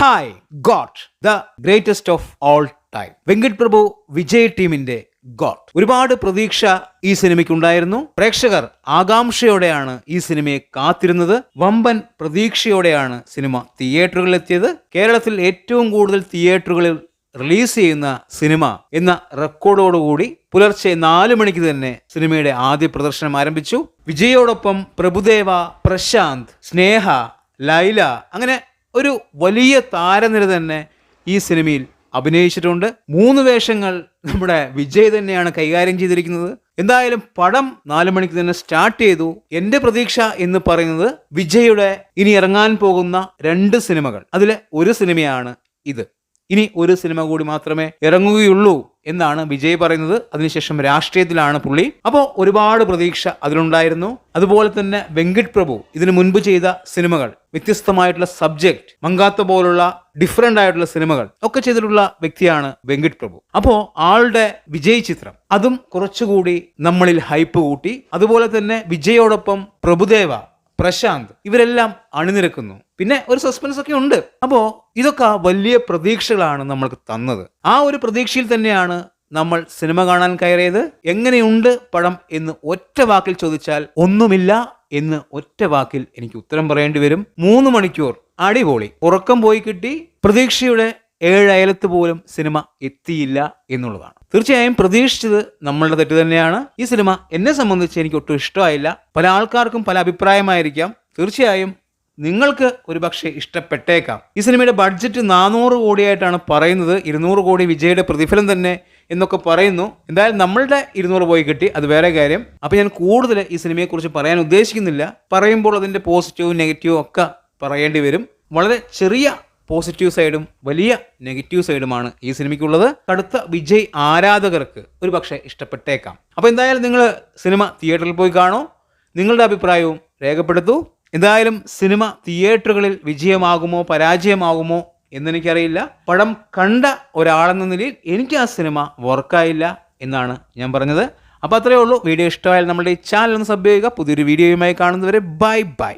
Hi GOAT the greatest of all time Venkat Prabhu Vijay ടീമിന്റെ God ഒരുപാട് പ്രതീക്ഷ ഈ സിനിമയ്ക്കുണ്ടായിരുന്നു. പ്രേക്ഷകർ ആകാംക്ഷയോടെയാണ് ഈ സിനിമയെ കാത്തിരുന്നത്. വമ്പൻ പ്രതീക്ഷയോടെയാണ് സിനിമ തിയേറ്ററുകളിൽ എത്തിയത് കേരളത്തിൽ ഏറ്റവും കൂടുതൽ തിയേറ്ററുകളിൽ റിലീസ് ചെയ്യുന്ന സിനിമ എന്ന റെക്കോർഡോടുകൂടി പുലർച്ചെ നാല് മണിക്ക് തന്നെ സിനിമയുടെ ആദ്യ പ്രദർശനം ആരംഭിച്ചു. വിജയോടൊപ്പം പ്രഭുദേവ പ്രശാന്ത് സ്നേഹ ലൈല അങ്ങനെ ഒരു വലിയ താരനിര തന്നെ ഈ സിനിമയിൽ അഭിനയിച്ചിട്ടുണ്ട്. മൂന്ന് വേഷങ്ങൾ നമ്മുടെ വിജയ് തന്നെയാണ് കൈകാര്യം ചെയ്തിരിക്കുന്നത്. എന്തായാലും പടം നാല് മണിക്ക് തന്നെ സ്റ്റാർട്ട് ചെയ്തു. എന്റെ പ്രതീക്ഷ എന്ന് പറയുന്നത് വിജയുടെ ഇനി ഇറങ്ങാൻ പോകുന്ന രണ്ട് സിനിമകൾ. അതിലെ ഒരു സിനിമയാണ് ഇത്. ഇനി ഒരു സിനിമ കൂടി മാത്രമേ ഇറങ്ങുകയുള്ളൂ എന്നാണ് വിജയ് പറയുന്നത്. അതിനുശേഷം രാഷ്ട്രീയത്തിലാണ് പുള്ളി. അപ്പോൾ ഒരുപാട് പ്രതീക്ഷ അതിലുണ്ടായിരുന്നു. അതുപോലെ തന്നെ വെങ്കിട്ട് പ്രഭു ഇതിനു മുൻപ് ചെയ്ത സിനിമകൾ വ്യത്യസ്തമായിട്ടുള്ള സബ്ജക്ട് മങ്കാത്ത പോലുള്ള ഡിഫറെന്റ് ആയിട്ടുള്ള സിനിമകൾ ഒക്കെ ചെയ്തിട്ടുള്ള വ്യക്തിയാണ് വെങ്കിട്ട് പ്രഭു. അപ്പോൾ ആളുടെ വിജയ് ചിത്രം അതും കുറച്ചുകൂടി നമ്മളിൽ ഹൈപ്പ് കൂട്ടി. അതുപോലെ തന്നെ വിജയോടൊപ്പം പ്രഭുദേവ പ്രശാന്ത് ഇവരെല്ലാം അണിനിരക്കുന്നു. പിന്നെ ഒരു സസ്പെൻസ് ഒക്കെ ഉണ്ട്. അപ്പോ ഇതൊക്കെ വലിയ പ്രതീക്ഷകളാണ് നമ്മൾക്ക് തന്നത്. ആ ഒരു പ്രതീക്ഷയിൽ തന്നെയാണ് നമ്മൾ സിനിമ കാണാൻ കയറിയത്. എങ്ങനെയുണ്ട് പടം എന്ന് ഒറ്റ വാക്കിൽ ചോദിച്ചാൽ ഒന്നുമില്ല എന്ന് ഒറ്റ വാക്കിൽ എനിക്ക് ഉത്തരം പറയേണ്ടി വരും. മൂന്ന് മണിക്കൂർ അടിപൊളി. ഉറക്കം പോയി കിട്ടി. പ്രതീക്ഷയുടെ ഏഴ് അയലത്ത് പോലും സിനിമ എത്തിയില്ല എന്നുള്ളതാണ്. തീർച്ചയായും പ്രതീക്ഷിച്ചത് നമ്മളുടെ തെറ്റ് തന്നെയാണ്. ഈ സിനിമ എന്നെ സംബന്ധിച്ച് എനിക്ക് ഒട്ടും ഇഷ്ടമായില്ല. പല ആൾക്കാർക്കും പല അഭിപ്രായമായിരിക്കാം. തീർച്ചയായും നിങ്ങൾക്ക് ഒരുപക്ഷെ ഇഷ്ടപ്പെട്ടേക്കാം. ഈ സിനിമയുടെ ബഡ്ജറ്റ് നാനൂറ് കോടിയായിട്ടാണ് പറയുന്നത്. ഇരുന്നൂറ് കോടി വിജയുടെ പ്രതിഫലം തന്നെ എന്നൊക്കെ പറയുന്നു. എന്തായാലും നമ്മളുടെ ഇരുന്നൂറ് പോയി കിട്ടി. അത് വേറെ കാര്യം. അപ്പോൾ ഞാൻ കൂടുതൽ ഈ സിനിമയെക്കുറിച്ച് പറയാൻ ഉദ്ദേശിക്കുന്നില്ല. പറയുമ്പോൾ അതിന്റെ പോസിറ്റീവും നെഗറ്റീവും ഒക്കെ പറയേണ്ടി വരും. വളരെ ചെറിയ പോസിറ്റീവ് സൈഡും വലിയ നെഗറ്റീവ് സൈഡുമാണ് ഈ സിനിമയ്ക്കുള്ളത്. കടുത്ത വിജയ് ആരാധകർക്ക് ഒരു പക്ഷേ ഇഷ്ടപ്പെട്ടേക്കാം. അപ്പോൾ എന്തായാലും നിങ്ങൾ സിനിമ തിയേറ്ററിൽ പോയി കാണൂ. നിങ്ങളുടെ അഭിപ്രായവും രേഖപ്പെടുത്തൂ. എന്തായാലും സിനിമ തിയേറ്ററുകളിൽ വിജയമാകുമോ പരാജയമാകുമോ എന്നെനിക്കറിയില്ല. പടം കണ്ട ഒരാളെന്ന നിലയിൽ എനിക്ക് ആ സിനിമ വർക്കായില്ല എന്നാണ് ഞാൻ പറഞ്ഞത്. അപ്പോൾ അത്രയേ ഉള്ളൂ. വീഡിയോ ഇഷ്ടമായാൽ നമ്മുടെ ഈ ചാനൽ ഒന്ന് സബ് ചെയ്യുക. പുതിയൊരു വീഡിയോയുമായി കാണുന്നവരെ ബൈ ബൈ.